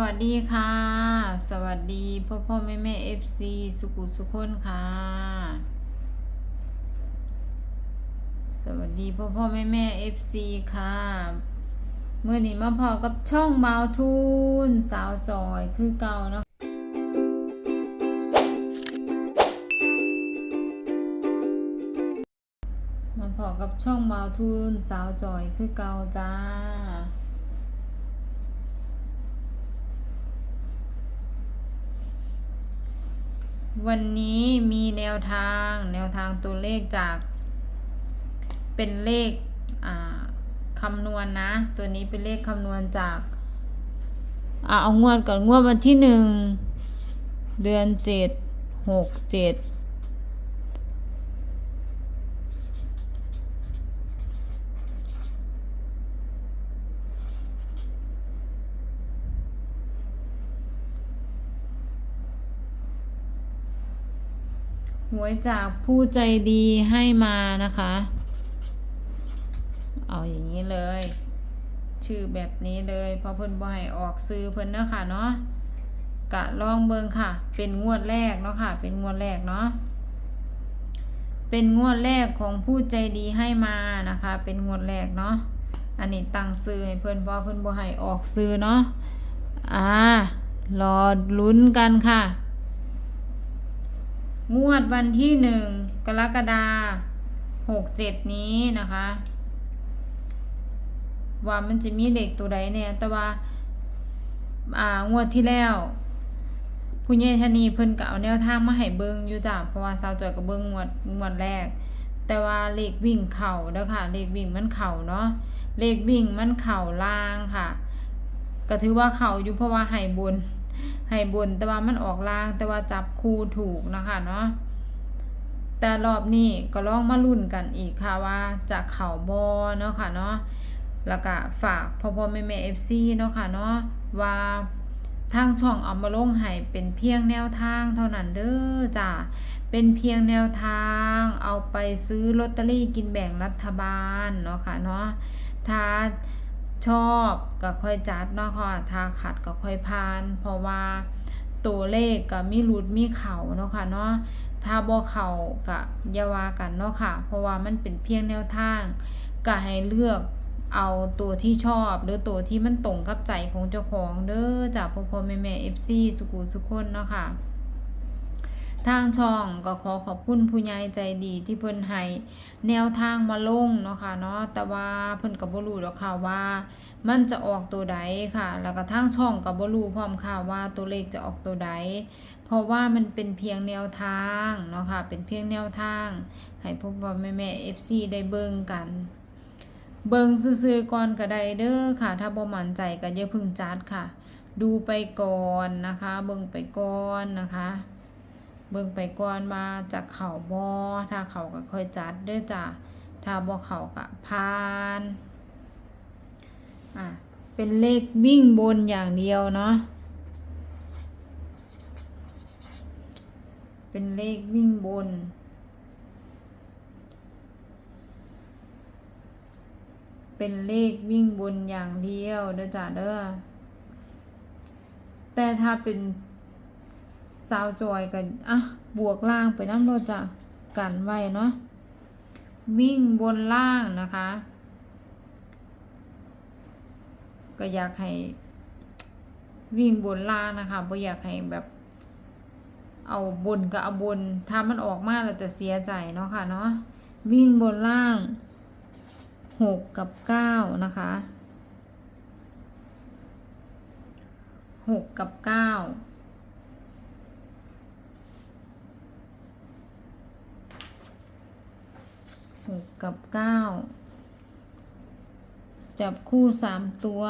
วัสดีค่ะ สวัสดีพ่อพ่อแม่แม่เอฟซีสุกุสุคนค่ะ สวัสดีพ่อพ่อแม่แม่เอฟซีค่ะเมื่อนี้มาพอกับช่องบาทูนสาวจอยคือเก่าเนาะมาพอกับช่องบาทูนสาวจอยคือเก่าจ้า วันนี้มีแนวทางแนวทางตัวเลขจาก เป็นเลขอ่าคำนวณนะ ตัวนี้เป็นเลขคำนวณจากอ่าเอางวดก่อนงวดวันที่หนึ่งเดือนเจ็ดหกเจ็ด หวยจากผู้ใจดีให้มานะคะ เอาอย่างนี้เลย ชื่อแบบนี้เลยเพอเพิ่นบ่ให้ออกซื้อเพิ่นเนาะค่ะเนาะกะลองเบิงค่ะ เป็นงวดแรกเนาะค่ะ เป็นงวดแรกเนาะเป็นงวดแรกของผู้ใจดีให้มานะคะ เป็นงวดแรกเนาะอันนี้ตั้งซื้อให้เพิ่นพราะเพิ่นบ่ให้ออกซื้อเนาะอ่ารอลุ้นกันค่ะ งวดวันที่หนึ่งกรกฎาหกเจ็ดนี้นะคะ ว่ามันจะมีเด็กตัวใดเนี่ยแต่ว่า อ่างวดที่แล้วผู้ใหญ่ธนีเพิ่นก็เอาแนวทางมาให้เบิ่งอยู่จ้ะเพราะว่าสาวจอยก็เบิ่งงวดงวดแรก แต่ว่าเลขวิ่งเข่าเด้อค่ะ เลขวิ่งมันเข่าเนาะเลขวิ่งมันเข่าล่างค่ะ ก็ถือว่าเข่าอยู่เพราะว่าให้บน ให้บนแต่ว่ามันออกล่างแต่ว่าจับคู่ถูกนะคะเนาะแต่รอบนี้ก็ลองมาลุ้นกันอีกค่ะว่าจะเข่าบอเนาะค่ะเนาะแล้วก็ฝากพ่อพ่อแม่แม่เอฟซีเนาะค่ะเนาะว่าทางช่องเอามาลงให้เป็นเพียงแนวทางเท่านั้นเด้อจ้ะเป็นเพียงแนวทางเอาไปซื้อลอตเตอรี่กินแบ่งรัฐบาลเนาะค่ะเนาะถ้า ชอบก็ค่อยจัดเนาะค่ะถ้าขัดก็ค่อยพาน เพราะว่าตัวเลขก็มีรุดมีเข่าเนาะค่ะเนาะถ้าบ่เข่าก็ยาว่ากันเนาะค่ะ เพราะว่ามันเป็นเพียงแนวทาง ก็ให้เลือกเอาตัวที่ชอบ หรือตัวที่มันตรงกับใจของเจ้าของเด้อจากพ่อพ่อแม่แม่ FC สุกูสุกคนเนาะค่ะ ทางช่องก็ขอขอบคุณผู้ใหญ่ใจดีที่เพิ่นให้แนวทางมาลงเนาะค่ะเนาะแต่ว่าเพิ่นก็บ่รู้ดอกค่ะว่า มันจะออกตัวใดค่ะ แล้วก็ทางช่องก็บ่รู้พร้อมค่ะว่าตัวเลขจะออกตัวใด เพราะว่ามันเป็นเพียงแนวทางเนาะค่ะเป็นเพียงแนวทาง ให้พวกพ่อแม่แม่ FC ได้เบิ่งกันเบิ่งซื่อๆก่อนก็ได้เด้อค่ะ ถ้าบ่มั่นใจก็อย่าพึ่งจัดค่ะ ดูไปก่อนนะคะ เบิ่งไปก่อนนะคะ เบิ่งไปก่อนว่าจะเข่าบ่ถ้าเข่าก็ค่อยจัดเด้อจ้ะถ้าบ่เข่าก็ผ่านอะเป็นเลขวิ่งบนอย่างเดียวเนาะเป็นเลขวิ่งบนเป็นเลขวิ่งบนอย่างเดียวเด้อจ้ะเด้อ แต่ถ้าเป็น สาวจอยกันอะบวกล่างไปน้ำรถจะกันไว้เนาะวิ่งบนล่างนะคะ ก็อยากให้วิ่งบนล่างนะคะบ่อยากให้แบบเอาบนกับเอาบนถ้ามันออกมาเราจะเสียใจเนาะค่ะเนาะวิ่งบนล่างหกกับเก้านะคะหกกับเก้า กกับเก้าจับคู่สามตัว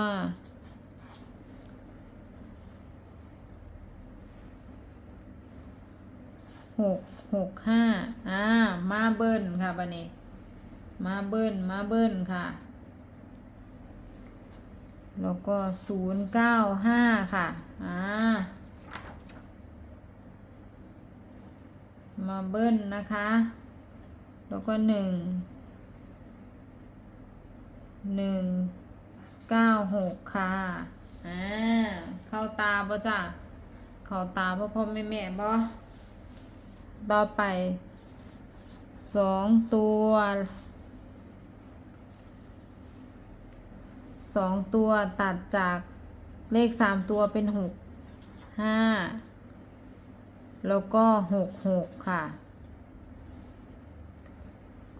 หกหกห้าอ่า มาเบิ้ลค่ะบันนี้ มาเบิ้ลมาเบิ้ลค่ะ แล้วก็ศูนย์เก้าห้าค่ะ อ่า มาเบิ้ลนะคะ แล้วก็หนึ่งหนึ่งเก้าหกค่ะอ่าเข้าตาบ่จ้ะเข้าตาพ่อพ่อแม่แม่บ่ต่อไปสองตัวสองตัวตัดจากเลขสามตัวเป็นหกห้าแล้วก็หกหกค่ะ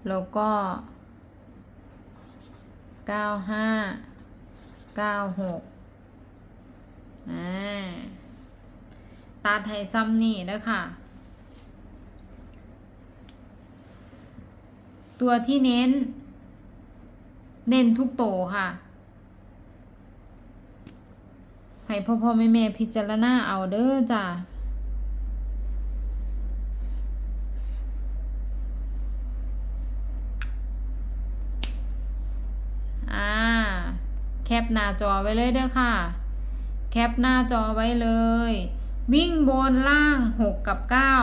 แล้วก็เก้าห้าเก้าหกอ่าตัดให้ซ้ำนี่นะค่ะ ตัวที่เน้น เน้นทุกโตค่ะ ให้พ่อพ่อแม่แม่พิจารณาเอาเด้อจ้ะ อ่า แค ปหน้าจอไว้เลยเด้อค่ะ แคปหน้าจอไว้เลย วิ่งบนล่างหกกับเก้า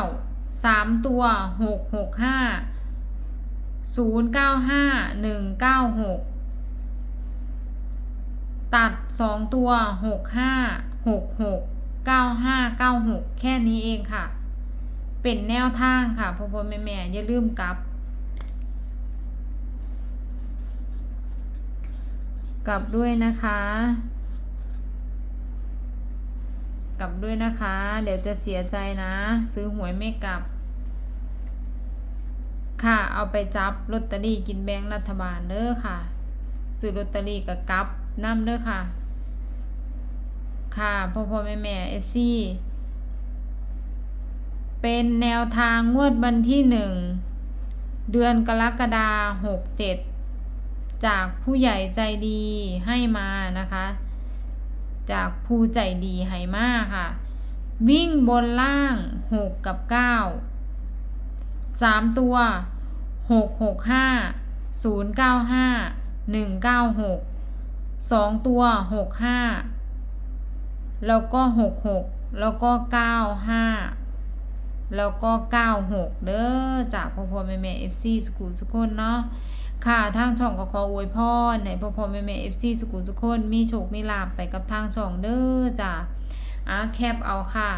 สามตัวหกหกห้าศูนย์เก้าห้าหนึ่งเก้าหกตัดสองตัวหกห้าหกหกเก้าห้าเก้าหกแค่นี้เองค่ะ เป็นแนวทางค่ะพ่อพ่อแม่แม่อย่าลืมกลับ กลับด้วยนะคะ กลับด้วยนะคะ เดี๋ยวจะเสียใจนะ ซื้อหวยไม่กลับ ค่ะ เอาไปจับลอตเตอรี่กินแบงรัฐบาลเด้อค่ะ ซื้อลอตเตอรี่กับกลับน้ำเด้อค่ะ ค่ะพ่อพ่อแม่แม่เอฟซีเป็นแนวทางงวดวันที่หนึ่งเดือนกรกฎาหกเจ็ด จากผู้ใหญ่ใจดีให้มานะคะ จากผู้ใจดีให้มาค่ะ วิ่งบนล่างหกกับเก้าสามตัวหกหกห้าศูนย์เก้าห้าหนึ่งเก้าหกสองตัวหกห้าแล้วก็หกหกแล้วก็เก้าห้า แล้วก็เก้าหกเด้อจากพ่อพ่อแม่แม่เอฟซีสกูลสุกคนเนาะค่ะทางช่องก็ขออวยพรให้พ่อพ่อแม่แม่เอฟซีสกุลทุกคนมีโชคมีลาบไปกับทางช่องเด้อจ้ะอะแคปเอาค่ะ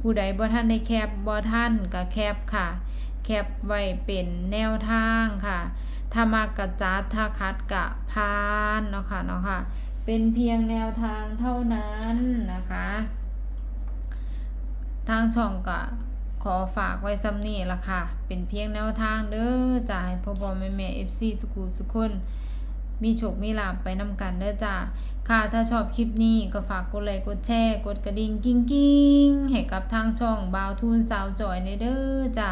ผู้ใดบ่ท่านได้แคปบ่ท่านก็แคปค่ะ แคปไว้เป็นแนวทางค่ะถ้ามากระจัดถ้าคัดกะพานเนาะค่ะเนาะค่ะ เป็นเพียงแนวทางเท่านั้นนะคะ ทางช่องก็ ขอฝากไว้ซ้ำนี่ละค่ะ เป็นเพียงแนวทางเด้อจ้าให้พ่อพ่อแม่แม่เอฟซีสกูสุกคนมีโชคมีลาบไปนำกันเด้อจ้าค่ะถ้าชอบคลิปนี้ก็ฝากกดไลค์กดแชร์กดกระดิ่งกิ้งกิ้งให้กับทางช่องบาวทูนสาวจอยในเด้อจ้า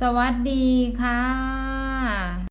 สวัสดีค่ะ